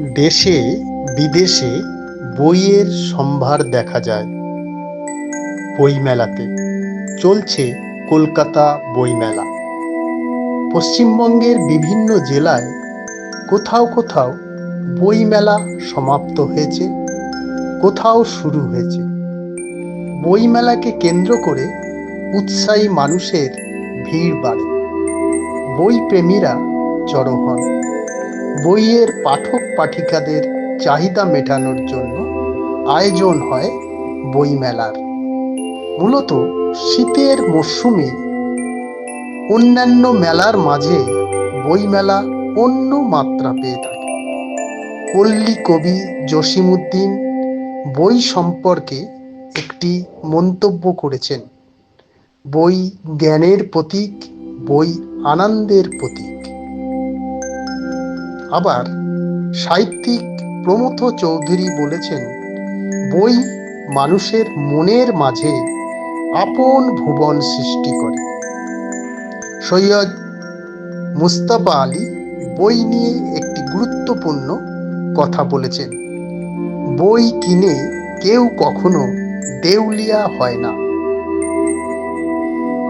দেশে, বিদেশে বইয়ের সম্ভার দেখা যায়। বইমেলাতে চলছে কলকাতা বইমেলা। পশ্চিমবঙ্গের বিভিন্ন জেলায় কোথাও কোথাও বইমেলা সমাপ্ত হয়েছে, কোথাও শুরু হয়েছে। বইমেলাকে কেন্দ্র করে উৎসাহী মানুষের ভিড় বাড়ে। বই প্রেমীরা জড়ো হন। বইয়ের পাঠক পাঠিকাদের চাহিদা মেটানোর জন্য আয়োজন হয় বইমেলার মূলত শীতের মরশুমে অন্যান্য মেলার মাঝে বইমেলা অন্য মাত্রা পেয়ে থাকে। পল্লী কবি জসিমুদ্দিন বই সম্পর্কে একটি মন্তব্য করেছেন, বই জ্ঞানের প্রতীক, বই আনন্দের প্রতীক। আবার সাহিত্যিক প্রমথ চৌধুরী বলেছেন, বই মানুষের মনের মাঝে আপন ভুবন সৃষ্টি করে। সৈয়দ মুস্তাফা আলী বই নিয়ে একটি গুরুত্বপূর্ণ কথা বলেছেন, বই কিনে কেউ কখনো দেউলিয়া হয় না।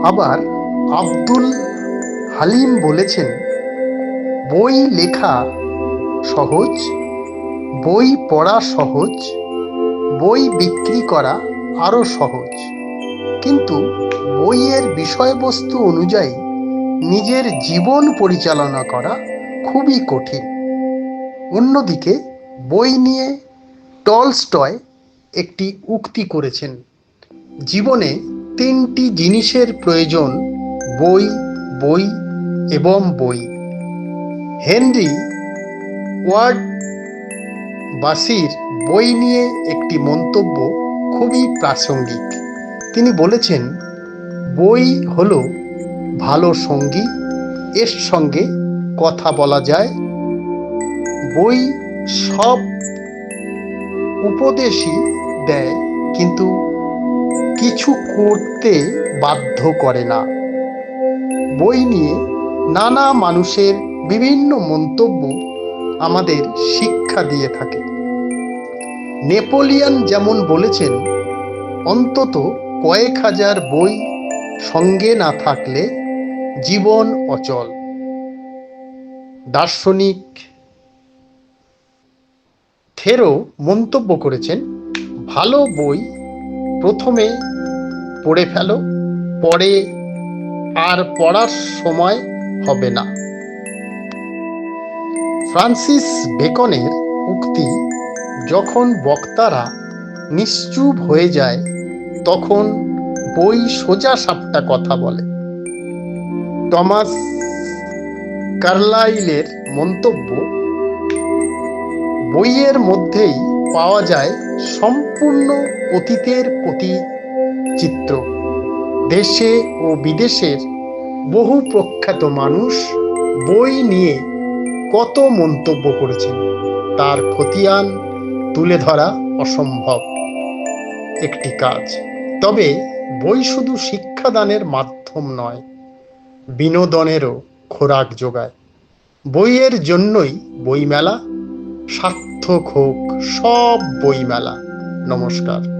আবার আব্দুল হালিম বলেছেন বই লেখা সহজ, বই পড়া সহজ, বই বিক্রি করা আরও সহজ। কিন্তু বইয়ের বিষয়বস্তু অনুযায়ী নিজের জীবন পরিচালনা করা খুবই কঠিন। অন্যদিকে বই নিয়ে টলস্টয় একটি উক্তি করেছেন। জীবনে তিনটি জিনিসের প্রয়োজন বই বই এবং বই। হেনরি ওয়ার্ড বাসির বই নিয়ে একটি মন্তব্য খুবই প্রাসঙ্গিক। তিনি বলেছেন, বই হল ভালো সঙ্গী, এর সঙ্গে কথা বলা যায়। বই সব উপদেশই দেয়, কিন্তু কিছু করতে বাধ্য করে না। বই নিয়ে নানা মানুষের বিভিন্ন মন্তব্য আমাদের শিক্ষা দিয়ে থাকে। নেপোলিয়ান যেমন বলেছেন, অন্তত কয়েক হাজার বই সঙ্গে না থাকলে জীবন অচল। দার্শনিক থেরো মন্তব্য করেছেন, ভালো বই প্রথমে পড়ে ফেলো, পরে আর পড়ার সময় হবে না। ফ্রান্সিস বেকনের উক্তি যখন বক্তারা নিশ্চুপ হয়ে যায়, তখন বই সোজা সাপটা কথা বলে। টমাস কার্লাইলের মন্তব্য, বইয়ের মধ্যেই পাওয়া যায় সম্পূর্ণ অতীতের প্রতি চিত্র। দেশে ও বিদেশের বহু প্রখ্যাত মানুষ বই নিয়ে কত মন্তব্য করেছেন। তার খতিয়ান তুলে ধরা অসম্ভব। একটি কাজ। তবে বই শুধু শিক্ষাদানের মাধ্যম নয়, বিনোদনেরও খোরাক যোগায়। বইয়ের জন্যই বইমেলা, সার্থক হোক সব বইমেলা। নমস্কার।